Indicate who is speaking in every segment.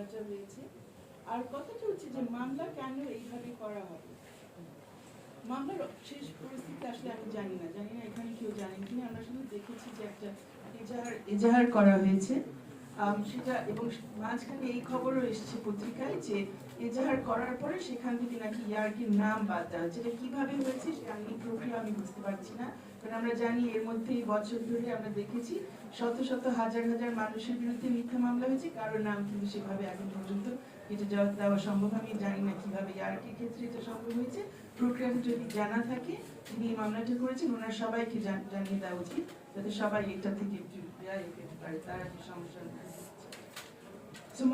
Speaker 1: মামলাটা রয়েছে। আর কথাটা হচ্ছে যে মামলা কেন এইভাবে করা হবে? মামলার শেষ পরিস্থিতি আসলে আমি জানি না। জানি না এখানে কেউ জানেন কিনা। আমরা শুধু দেখেছি যে একটা এজাহার এজাহার করা হয়েছে। সেটা এবং মাঝখানে এই খবরও এসেছে পত্রিকায় যে এজাহার করার পরে সেখান থেকে নাকি ইয়ার্কির নাম বাদ দেওয়া এটা কীভাবে হয়েছে সেটা প্রক্রিয়া আমি বুঝতে পারছি না। কারণ আমরা জানি এর মধ্যে এই বছর ধরে আমরা দেখেছি শত শত, হাজার হাজার মানুষের বিরুদ্ধে মিথ্যা মামলা হয়েছে। কারোর নাম কিন্তু সেভাবে এখন পর্যন্ত এটা দেওয়া দেওয়া সম্ভব আমি জানি না কীভাবে ইয়ার্কির ক্ষেত্রে এটা সম্ভব হয়েছে। প্রক্রিয়াটা যদি জানা থাকে যিনি এই মামলাটা করেছেন, ওনার সবাইকে জানিয়ে দেওয়া উচিত। যাতে সবাই এটা থেকে পারে, তারা সমস্যা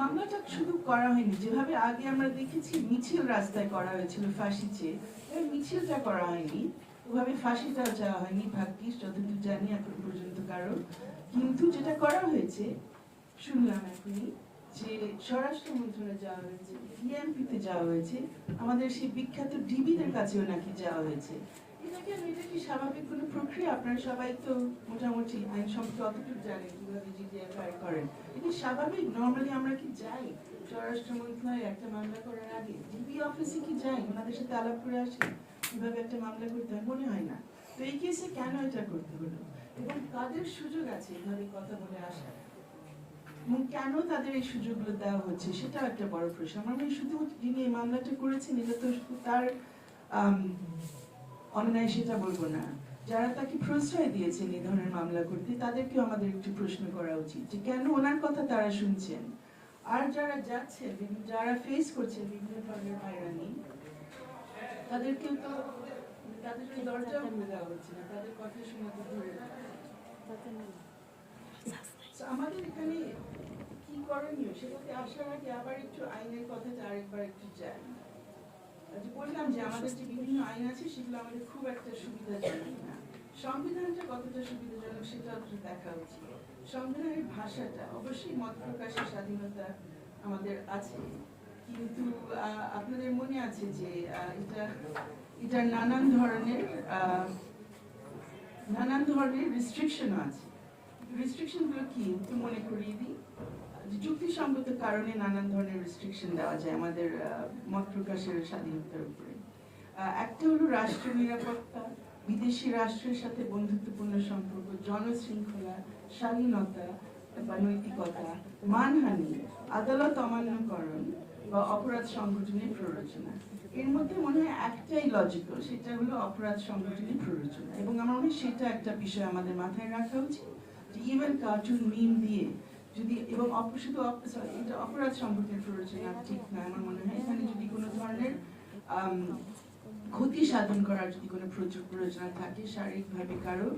Speaker 1: মামলাটা শুধু করা হয়নি। যেভাবে আগে আমরা দেখেছি, মিছিল রাস্তায় করা হয়েছিল ফাঁসি চেয়ে মিছিলটা করা হয়নি। ওভাবে ফাঁসিটাও চাওয়া হয়নি। ভাগ্যিস, যতদূর জানি, এখন পর্যন্ত কারও। কিন্তু যেটা করা হয়েছে, শুনলাম এখনই, যে স্বরাষ্ট্র মন্ত্রণালয়ে যাওয়া হয়েছে ডিএমপিতে যাওয়া হয়েছে। আমাদের সেই বিখ্যাত ডিবিদের কাছেও নাকি যাওয়া হয়েছে। মনে কেন এবং কাদের সুযোগ আছে এভাবে কথা বলে আসার। এবং কেন তাদের এই সুযোগগুলো দেওয়া হচ্ছে? সেটা একটা বড় প্রশ্ন। আমার শুধু যিনি এই মামলাটা করেছেন এটা তো শুধু তার অন্যায় সেটা বলব না। যারা তাকে প্রশ্রয় দিয়েছেন এই ধরনের মামলা করতে তাদেরকেও আমাদের একটু প্রশ্ন করা উচিত যে কেন ওনার কথা তারা শুনছেন? আর যারা বিভিন্ন- যারা ফেস করছেন বিভিন্ন ধরনের হয়রানি তাদেরকেও তো তাদের ওই দরজা খুলে দেওয়া হচ্ছে না তাদের কথা শুনে তো ধরে আমাদের এখানে কি করণীয়? সেটাতে আসার আগে আবার একটু আইনের কথাটা আরেকবার একটু যাই আর যে বললাম যে আমাদের যে বিভিন্ন আইন আছে, সেগুলো আমাদের খুব একটা সুবিধাজনক না। সংবিধানটা কতটা সুবিধাজনক দেখা উচিত। সংবিধানের ভাষাটা, অবশ্যই মত প্রকাশের স্বাধীনতা আমাদের আছে। কিন্তু আপনাদের মনে আছে যে এটা এটা নানান ধরনের নানান ধরনের রেস্ট্রিকশনও আছে। রেস্ট্রিকশনগুলো কি? একটু মনে করিয়ে দিই। যুক্তিসঙ্গত কারণে নানান ধরনের রেস্ট্রিকশন দেওয়া যায় আমাদের মত প্রকাশের স্বাধীনতার উপরে। একটা হলো রাষ্ট্র নিরাপত্তা, বিদেশি রাষ্ট্রের সাথে বন্ধুত্বপূর্ণ সম্পর্ক, জনশৃঙ্খলা, স্বাধীনতা বা নৈতিকতা, মানহানি, আদালত অমান্যকরণ বা অপরাধ সংগঠনের প্ররোচনা। এর মধ্যে মনে হয় একটাই লজিক্যাল সেটা হলো অপরাধ সংগঠনের প্ররোচনা। এবং আমার মনে হয় সেটা একটা বিষয় আমাদের মাথায় রাখা উচিত যে ইভেন কার্টুন মিম দিয়ে যদি, এবং শুধু এটা অপরাধ সংগঠনের প্ররোচনা ঠিক না, আমার মনে হয় এখানে যদি কোনো ধরনের ক্ষতি সাধন করার যদি কোনো প্রয়োজন থাকে, শারীরিকভাবে কারও,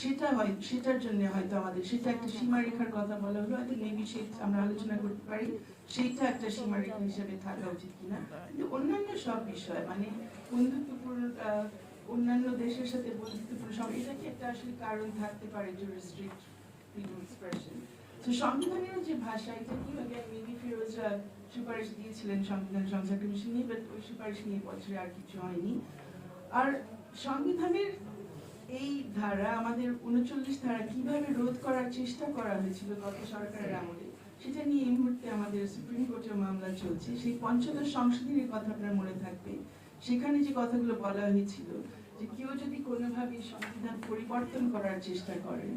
Speaker 1: সেটা হয়, সেটার জন্য হয়তো আমাদের, সেটা একটা সীমারেখার কথা বলা হলো, হয়তো মেবি সেই আমরা আলোচনা করতে পারি, সেইটা একটা সীমারেখা হিসাবে থাকা উচিত কিনা। কিন্তু অন্যান্য সব বিষয় মানে বন্ধুত্বপূর্ণ অন্যান্য দেশের সাথে বন্ধুত্বপূর্ণ সব, এটা কি একটা আসলে কারণ থাকতে পারে যে রেস্ট্রিক্ট ফ্রিডম এক্সপ্রেশন তো সংবিধানের যে ভাষা, এটা কি হবে মেবি ফিরোজরা সুপারিশ দিয়েছিলেন সংবিধান সংস্কার কমিশন নিয়ে বাট ওই সুপারিশ নিয়ে বছরে আর কিছু হয়নি। আর সংবিধানের এই ধারা, আমাদের উনচল্লিশ ধারা কীভাবে রোধ করার চেষ্টা করা হয়েছিল গত সরকারের আমলে, সেটা নিয়ে এই মুহূর্তে আমাদের সুপ্রিম কোর্টের মামলা চলছে। সেই পঞ্চদশ সংশোধনের কথা আপনার মনে থাকবে। সেখানে যে কথাগুলো বলা হয়েছিল, যে কেউ যদি কোনোভাবে সংবিধান পরিবর্তন করার চেষ্টা করেন,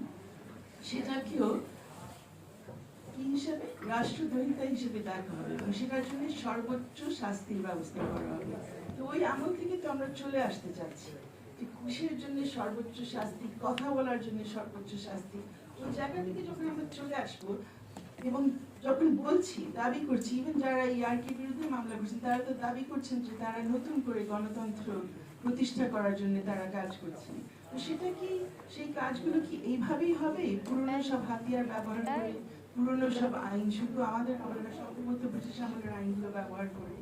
Speaker 1: সেটাকেও কি রাষ্ট্রদ্রোহিতা হিসেবে দেখা হবে। এবং সেটার জন্য সর্বোচ্চ শাস্তির ব্যবস্থা করা হবে। তো ওই আমল থেকে তো আমরা চলে আসতে চাচ্ছি। যে খুশির জন্য সর্বোচ্চ শাস্তি, কথা বলার জন্য সর্বোচ্চ শাস্তি। ওই জায়গা থেকে যখন আমরা চলে আসব, এবং যখন বলছি, দাবি করছি ইভেন যারা এই আরকির বিরুদ্ধে মামলা করছেন, তারা তো দাবি করছেন যে তারা নতুন করে গণতন্ত্র প্রতিষ্ঠা করার জন্য তারা কাজ করছেন। তো সেটা কি, সেই কাজগুলো কি এইভাবেই হবে? পুরনো সব হাতিয়ার ব্যবহার করে পুরনো সব আইন, শুধু আমাদের সম্ভবত ব্রিটিশ আমলের আইনগুলো ব্যবহার করে।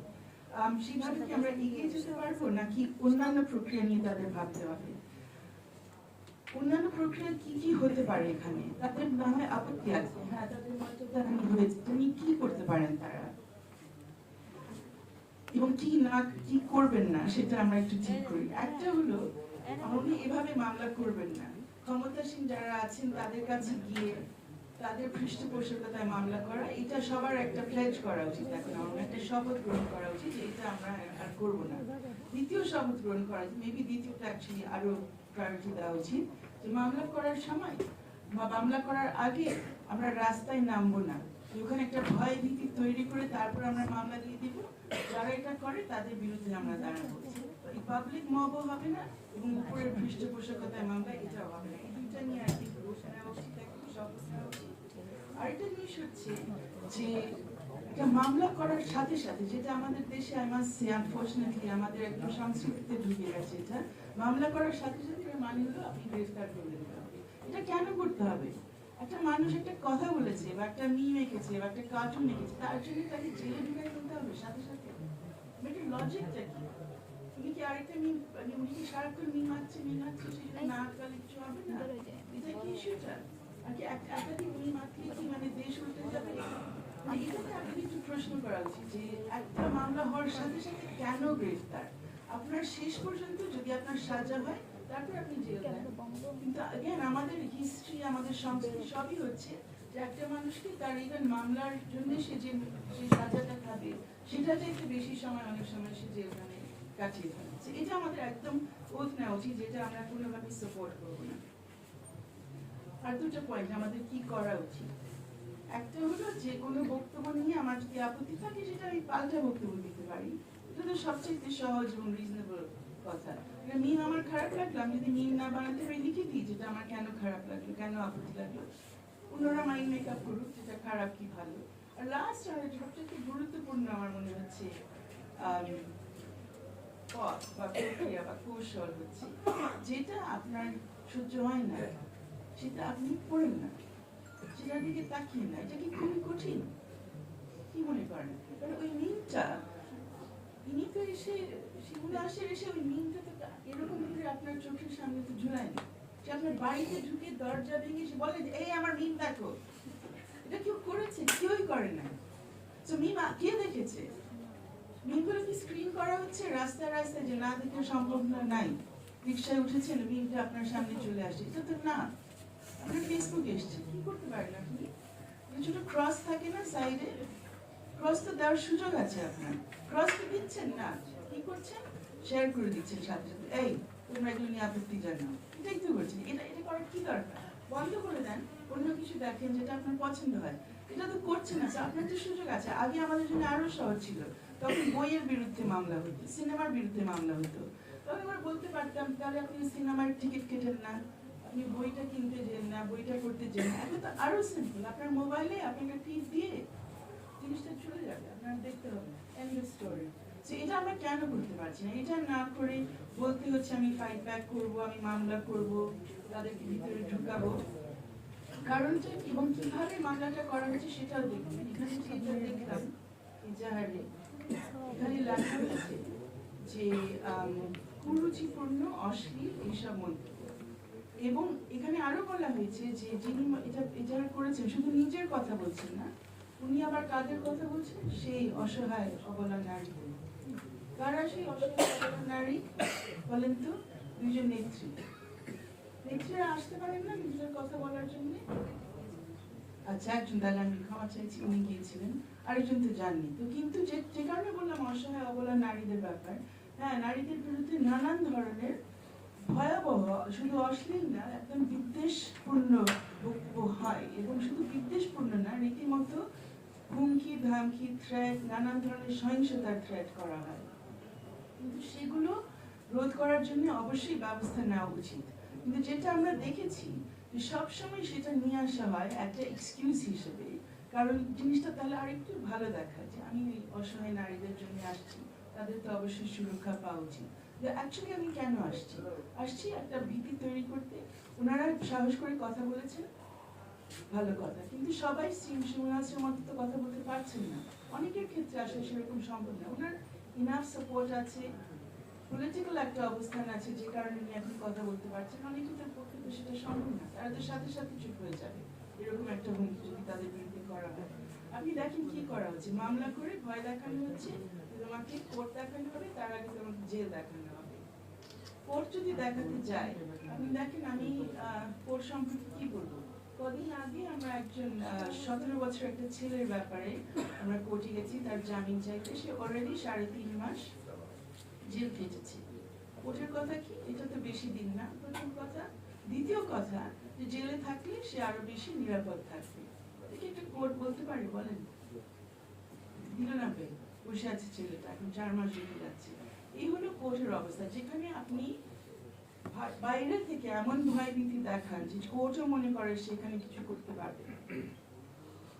Speaker 1: সেইভাবে কি আমরা এগিয়ে যেতে পারব, নাকি অন্যান্য প্রক্রিয়া নিয়ে তাদের ভাবতে হবে? অন্যান্য প্রক্রিয়া কি কি হতে পারে এখানে? তাদের না হয় আপত্তি আছে। হ্যাঁ তাদের হয়েছে। তুমি কি করতে পারেন তারা? এবং কি না, কি করবেন না, সেটা আমরা একটু ঠিক করি। একটা হলো উনি এভাবে মামলা করবেন না। ক্ষমতাসীন যারা আছেন, তাদের কাছে গিয়ে তাদের পৃষ্ঠপোষকতায় মামলা করা, এটা সবার একটা প্লেজ করা উচিত এখন, আমার একটা শপথ গ্রহণ করা উচিত যে এটা আমরা আর করব না। দ্বিতীয় শপথ গ্রহণ করা উচিত মেবি দ্বিতীয়টা অ্যাকচুয়ালি আরও প্রায়োরিটি দেওয়া উচিত, যে মামলা করার সময় বা মামলা করার আগে আমরা রাস্তায় নামবো না। ওখানে একটা ভয় ভীতি তৈরি করে তারপর আমরা মামলা দিয়ে দিব, যারা এটা করে তাদের বিরুদ্ধে আমরা দাঁড়াবো। এই পাবলিক মবও হবে না এবং উপরের পৃষ্ঠপোষকতায় মামলা এটাও হবে না। এই দুইটা নিয়ে আর কি নেওয়া উচিত, একটু নেওয়া উচিত। আরেকটা জিনিস হচ্ছে যে একটা মামলা করার সাথে সাথে যেটা আমাদের দেশে মাস্ট সে আনফরচুনেটলি আমাদের একদম সংস্কৃতিতে ঢুকে গেছে এটা, মামলা করার সাথে সাথে মানে হলো আপনি গ্রেফতার করে দিতে হবে এটা কেন করতে হবে? একটা মানুষ একটা কথা বলেছে বা একটা মিম এঁকেছে বা একটা কার্টুন এঁকেছে, তার জন্য তাকে জেলে ঢুকাই দিতে হবে সাথে সাথে। এটা লজিকটা কি? উনি কি আরেকটা মিম মানে উনি কি সারাক্ষণ মিম আচ্ছে মিম আচ্ছে সেটা না আটকালে কিছু হবে না? এটা কি ইস্যুটা মানে প্রশ্ন করা উচিত যে একটা মামলা হওয়ার সাথে সাথে কেন গ্রেফতার? আপনার শেষ পর্যন্ত যদি আপনার সাজা হয় তারপর আপনি জেল কিন্তু আমাদের হিস্ট্রি আমাদের সংস্কৃতি সবই হচ্ছে যে একটা মানুষকে তার ইভেন মামলার জন্য সে যে যে সাজাটা খাবে সেটা চাইতে বেশি সময় অনেক সময় সে জেলখানে কাটিয়ে ফেলছে এটা আমাদের একদম ওত নেওয়া উচিত যেটা আমরা কোনোভাবে সাপোর্ট করব না। আর দুটো পয়েন্ট আমাদের কি করা উচিত? একটা হলো যে কোনো বক্তব্য নিয়ে আমার যদি আপত্তি থাকে, সেটা আমি পাল্টা বক্তব্য দিতে পারি। এটা তো সবচেয়ে সহজ এবং রিজনেবল কথা। এটা মিম আমার খারাপ লাগল, আমি যদি মিম না বানাতে পারি, লিখে দিই যেটা আমার কেন খারাপ লাগল, কেন আপত্তি লাগল। অন্যরা মাইন্ড মেক আপ করুক যেটা খারাপ কি ভালো? আর লাস্ট আর সবচেয়ে গুরুত্বপূর্ণ আমার মনে হচ্ছে পথ বা প্রক্রিয়া বা কৌশল হচ্ছে, যেটা আপনার সহ্য হয় না। সেটা আপনি পড়েন না। সেটার দিকে তাকিয়ে না এটা কি খুবই কঠিন? কি মনে করেন? কারণ ওই মিমটা ইনি তো এসে সেগুলো আসে এসে ওই মিমটা তো এরকম করে আপনার চোখের সামনে তো ঝুলায় না। সে আপনার বাড়িতে ঢুকে দরজা ভেঙে এসে বলে যে, এই আমার মিম দেখো। এটা কেউ করেছে? কেউই করে না তো মিম কে দেখেছে? মিমগুলো কি স্ক্রিন করা হচ্ছে? রাস্তায় রাস্তায় যে না দেখে সম্ভব না নাই। রিক্সায় উঠেছেন মিমটা আপনার সামনে চলে আসে এটা তো না। আপনার ফেসবুকে এসছে। কি করতে পারেন আপনি? ছোট ক্রস থাকে না সাইডে ক্রস তো দেওয়ার সুযোগ আছে আপনার। ক্রস তো দিচ্ছেন না। কি করছেন? শেয়ার করে দিচ্ছেন সাথে সাথে এই, তোমরা এগুলো নিয়ে আপত্তি জানাও। এটাই তো করছেন এটা এটা করার কি দরকার? বন্ধ করে দেন। অন্য কিছু দেখেন যেটা আপনার পছন্দ হয়। এটা তো করছেন না আপনার তো সুযোগ আছে। আগে আমাদের জন্য আরও সহজ ছিল। তখন বইয়ের বিরুদ্ধে মামলা হতো, সিনেমার বিরুদ্ধে মামলা হতো। তখন আমরা বলতে পারতাম, তাহলে আপনি সিনেমার টিকিট কেটেন না। আপনি বইটা কিনতে যেন না, বইটা করতে যেন না এখন তো আরও সিম্পল আপনার মোবাইলে আপনি একটা টিপ দিয়ে জিনিসটা চলে যাবে, আপনার দেখতে হবে এন্ড স্টোরি তো এটা আমরা কেন করতে পারছি না? এটা না করে বলতে হচ্ছে, আমি ফাইট ব্যাক করব, আমি মামলা করব, তাদেরকে ভিতরে ঢুকাবো। কারণটা এবং কীভাবে মামলাটা করা হচ্ছে সেটাও দেখবেন এখানে যেটা দেখলাম ইজাহারে এখানে লেখা হয়েছে যে কুরুচিপূর্ণ, অশ্লীল এইসব মন্তব্য। এবং এখানে আরও বলা হয়েছে যে যিনি এটা ইজাহার করেছেন, শুধু নিজের কথা বলছেন না, উনি আবার কাদের কথা বলছেন? সেই অসহায় অবলা নারী। কারা সেই অসহায় নারী? বলেন তো, দুইজন নেত্রী। নেত্রীরা আসতে পারেন না নিজের কথা বলার জন্য? আচ্ছা একজন তাহলে আমি ক্ষমা চাইছি, উনি গিয়েছিলেন। আরেকজন তো জাননি তো কিন্তু যে যে কারণে বললাম অসহায় অবলা নারীদের ব্যাপার হ্যাঁ নারীদের বিরুদ্ধে নানান ধরনের ভয়াবহ, শুধু অশ্লীল না, একদম বিদ্বেষপূর্ণ হয় এবং শুধু বিদ্বেষপূর্ণ না, রীতিমতো হুমকি, ধামকি থ্রেট নানান ধরনের সহিংসতার থ্রেট করা হয়। কিন্তু সেগুলো রোধ করার জন্য অবশ্যই ব্যবস্থা নেওয়া উচিত। কিন্তু যেটা আমরা দেখেছি সবসময় সেটা নিয়ে আসা হয় একটা এক্সকিউজ হিসেবে। কারণ জিনিসটা তাহলে আরেকটু ভালো দেখায় যে আমি অসহায় নারীদের জন্য আসছি, তাদের তো অবশ্যই সুরক্ষা পাওয়া উচিত। অ্যাকচুয়ালি আমি কেন আসছি? আসছি একটা ভীতি তৈরি করতে। ওনারা সাহস করে কথা বলেছেন। ভালো কথা। কিন্তু সবাই সিংহসের মতো তো কথা বলতে পারছেন না। অনেকের ক্ষেত্রে আসলে সেরকম সম্ভব না। ওনার ইনাফ সাপোর্ট আছে। পলিটিক্যাল একটা অবস্থান আছে যে কারণে উনি এখন কথা বলতে পারছেন। অনেকের পক্ষে তো সেটা সম্ভব না। তারা তো সাথে সাথে চুপ হয়ে যাবে। এরকম একটা হুমকি যদি তাদের বিরুদ্ধে করা হয়। আপনি দেখেন কি করা হচ্ছে মামলা করে ভয় দেখানো হচ্ছে। তোমাকে কোর্ট দেখানো হবে, তার আগে তোমাকে জেল দেখানো হবে। কোর্ট যদি দেখাতে যায়, আপনি দেখেন আমি কোর্ট সম্পর্কে কি বলব? কদিন আগে আমরা একজন সতেরো বছর একটা ছেলের ব্যাপারে আমরা কোর্টে গেছি, তার জামিন চাইতে। সে অলরেডি সাড়ে তিন মাস জেল কেটেছে। কোর্টের কথা কি? এটা তো বেশি দিন না, প্রথম কথা। দ্বিতীয় কথা, যে জেলে থাকলে সে আরও বেশি নিরাপদ থাকবে। এটা একটা কোর্ট বলতে পারে? বলেন। দিল না পেয়ে বসে আছে ছেলেটা, এখন চার মাস হয়ে যাচ্ছে। এই হলো কোর্টের অবস্থা। যেখানে আপনি বাইরে থেকে এমন ভয় ভীতি দেখান যে কোর্টও মনে করে সেখানে কিছু করতে পারবে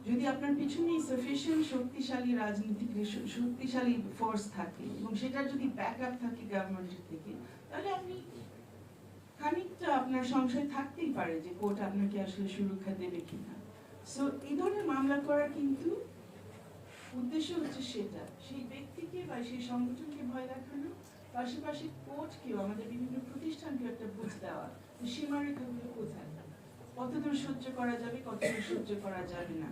Speaker 1: যদি আপনার পিছনে সাফিসিয়েন্ট শক্তিশালী রাজনৈতিক শক্তিশালী ফোর্স থাকে এবং সেটার যদি ব্যাক আপ থাকে গভর্নমেন্টের থেকে, তাহলে আপনি খানিকটা আপনার সংশয় থাকতেই পারে যে কোর্ট আপনাকে আসলে সুরক্ষা দেবে কিনা। সো এই ধরনের মামলা করা কিন্তু উদ্দেশ্য হচ্ছে সেটা। সেই ব্যক্তিকে বা সেই সংগঠনকে ভয় দেখানো, পাশাপাশি কোর্টকেও, আমাদের বিভিন্ন একটা বুঝ দেওয়া সীমারেখাগুলো কোথায়? কতদূর সহ্য করা যাবে, কতদূর সহ্য করা যাবে না।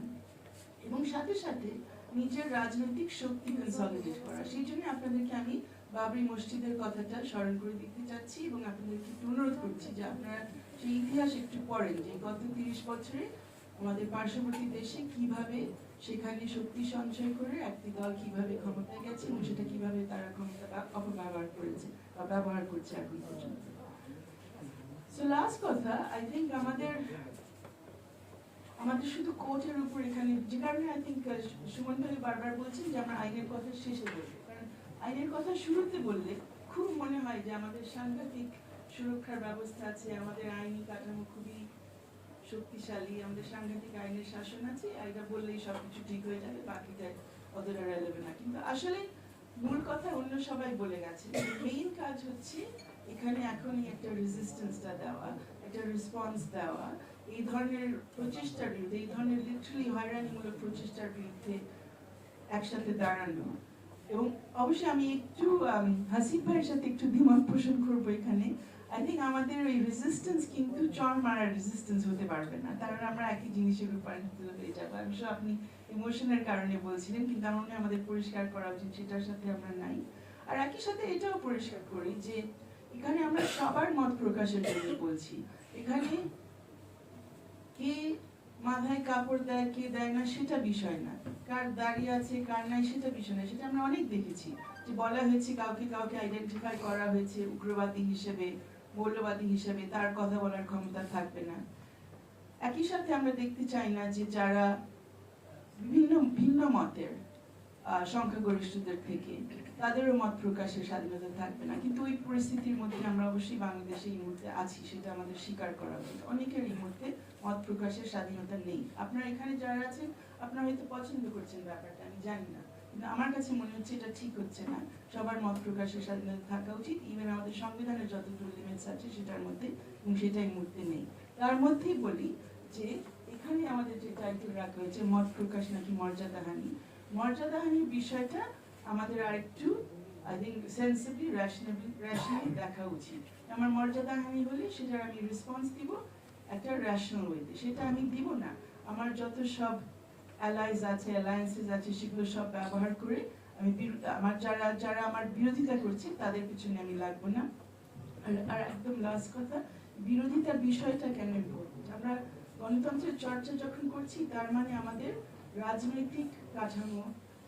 Speaker 1: এবং সাথে সাথে নিজের রাজনৈতিক শক্তি কনসলিডেট করা। সেই জন্য আপনাদেরকে আমি বাবরি মসজিদের কথাটা স্মরণ করে দিতে চাচ্ছি এবং আপনাদেরকে একটু অনুরোধ করছি যে আপনারা সেই ইতিহাস একটু পড়েন যে গত তিরিশ বছরে আমাদের পার্শ্ববর্তী দেশে কীভাবে সেখানে শক্তি সঞ্চয় করে একটি দল কীভাবে ক্ষমতায় গেছে এবং সেটা কীভাবে তারা ক্ষমতা অপব্যবহার করেছে বা ব্যবহার করছে এখন পর্যন্ত। সো লাস্ট কথা আই থিঙ্ক আমাদের আমাদের শুধু কোর্টের উপর এখানে, যে কারণে আই থিঙ্ক সুমন ভাই বারবার বলছেন যে আমরা আইনের কথা শেষে বলব। কারণ আইনের কথা শুরুতে বললে খুব মনে হয় যে আমাদের সাংঘাতিক সুরক্ষার ব্যবস্থা আছে, আমাদের আইনি কাঠামো খুবই শক্তিশালী আমাদের সাংঘাতিক আইনের শাসন আছে এটা বললেই সবকিছু ঠিক হয়ে যাবে, বাকিটা অতটা রেলেভেন্ট না। কিন্তু আসলে মূল কথা অন্য সবাই বলে গেছে মেইন কাজ হচ্ছে এখানে এখনই একটা রেজিস্ট্যান্সটা দেওয়া, একটা রেসপন্স দেওয়া। এই ধরনের প্রচেষ্টার বিরুদ্ধে, এই ধরনের লিটারালি হয়রানিমূলক প্রচেষ্টার বিরুদ্ধে একসাথে দাঁড়ানো। এবং অবশ্যই আমি একটু হাসিফ ভাইয়ের সাথে একটু দ্বিমত পোষণ করব এখানে। আই থিঙ্ক আমাদের ওই রেজিস্ট্যান্স কিন্তু চর রেজিস্ট্যান্স হতে পারবে না। কারণ আমরা একই জিনিসের যাব আমি আপনি ইমোশনের কারণে বলছিলেন, কিন্তু আমার মনে আমাদের পরিষ্কার করা উচিত সেটার সাথে আমরা নাই। আর একই সাথে এটাও পরিষ্কার করি যে, এখানে আমরা সবার মত প্রকাশের জন্য বলছি। এখানে কে মাথায় কাপড় দেয়, কে দেয় না, সেটা বিষয় না। কার দাঁড়িয়ে আছে, কার নাই, সেটা বিষয় না। সেটা আমরা অনেক দেখেছি যে বলা হয়েছে, কাউকে কাউকে আইডেন্টিফাই করা হয়েছে উগ্রবাদী হিসেবে। মৌলবাদী হিসেবে তার কথা বলার ক্ষমতা থাকবে না। একই সাথে আমরা দেখতে চাই না যে যারা বিভিন্ন, ভিন্ন মতের সংখ্যাগরিষ্ঠদের থেকে তাদেরও মত প্রকাশের স্বাধীনতা থাকবে না। কিন্তু ওই পরিস্থিতির মধ্যে আমরা অবশ্যই বাংলাদেশে এই মুহূর্তে আছি, সেটা আমাদের স্বীকার করা উচিত। অনেকের এই মুহূর্তে মত প্রকাশের স্বাধীনতা নেই। আপনারা এখানে যারা আছেন, আপনারা হয়তো পছন্দ করছেন ব্যাপারটা, আমি জানি না। আমার কাছে মনে হচ্ছে এটা ঠিক হচ্ছে না। সবার মত প্রকাশের স্বাধীনতা থাকা উচিত। ইভেন আমাদের সংবিধানের যতগুলো লিমিটস আছে, সেটার মধ্যে এবং সেটা এই মুহূর্তে নেই। তার মধ্যেই বলি যে, এখানে আমাদের যে টাইটেল রাখা হয়েছে, মত প্রকাশ নাকি মর্যাদাহানি মর্যাদাহানির বিষয়টা আমাদের আরেকটু I think sensibly reasonably rationally দেখা উচিত। আমার মর্যাদাহানি হলে সেটার আমি রেসপন্স দিব একটা রেশনাল ওয়েতে সেটা আমি দিব না। আমার যত সব অ্যালাইজ আছে অ্যালায়েন্সেস আছে, সেগুলো সব ব্যবহার করে আমি আমার যারা যারা আমার বিরোধিতা করছে, তাদের পিছনে আমি লাগবো না। আর আর একদম লাস্ট কথা, বিরোধিতার বিষয়টা কেন ইম্পর্টেন্ট আমরা গণতন্ত্রের চর্চা যখন করছি, তার মানে আমাদের রাজনৈতিক কাঠামো,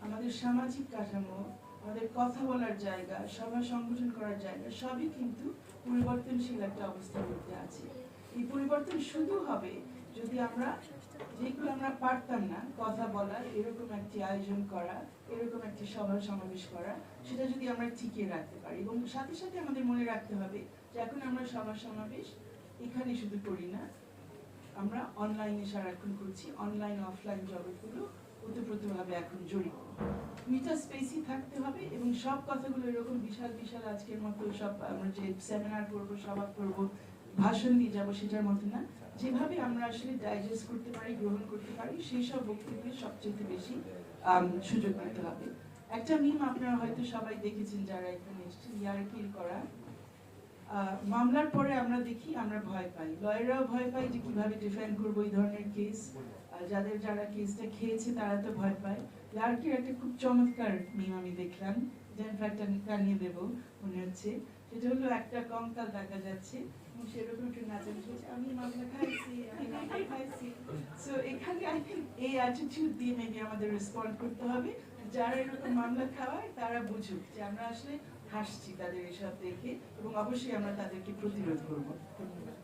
Speaker 1: আমাদের সামাজিক কাঠামো, আমাদের কথা বলার জায়গা, সভা সংগঠন করার জায়গা, সবই কিন্তু পরিবর্তনশীল একটা অবস্থার মধ্যে আছে। এই পরিবর্তন শুধু হবে যদি আমরা যেগুলো আমরা পারতাম না, কথা বলা, এরকম একটি আয়োজন করা, এরকম একটি সভা সমাবেশ করা, সেটা যদি আমরা টিকিয়ে রাখতে পারি। এবং সাথে সাথে আমাদের মনে রাখতে হবে যে এখন আমরা সভা সমাবেশ এখানে শুধু করি না, আমরা অনলাইনে সারাক্ষণ করছি অনলাইন অফলাইন জগৎগুলো ওতপ্রোতভাবে এখন জড়িত। দুইটা স্পেসই থাকতে হবে এবং সব কথাগুলো এরকম বিশাল বিশাল আজকের মতো সব আমরা যে সেমিনার করব, সভা করব, ভাষণ দিয়ে যাব সেটার মতো না যেভাবে আমরা আসলে ডাইজেস্ট করতে পারি, গ্রহণ করতে পারি, সেই সব বক্তব্যে সবচেয়ে বেশি সুযোগ দিতে হবে। একটা মিম আপনারা হয়তো সবাই দেখেছেন যারা এখানে এসেছেন ইয়ারকির করা। মামলার পরে আমরা দেখি, আমরা ভয় পাই। লয়াররাও ভয় পাই যে কীভাবে ডিফেন্ড করব এই ধরনের কেস যাদের যারা কেসটা খেয়েছে, তারা তো ভয় পায়। লার্কির একটা খুব চমৎকার মিম আমি দেখলাম, যে ইনফ্যাক্ট আমি টানিয়ে দেবো, মনে হচ্ছে। এটা হলো, একটা কঙ্কাল দেখা যাচ্ছে এখানে এই আমাদের যারা এরকম মামলা তারা বুঝুক যে আমরা আসলে হাসছি তাদের এসব দেখে এবং অবশ্যই আমরা তাদেরকে প্রতিরোধ করব। ধন্যবাদ।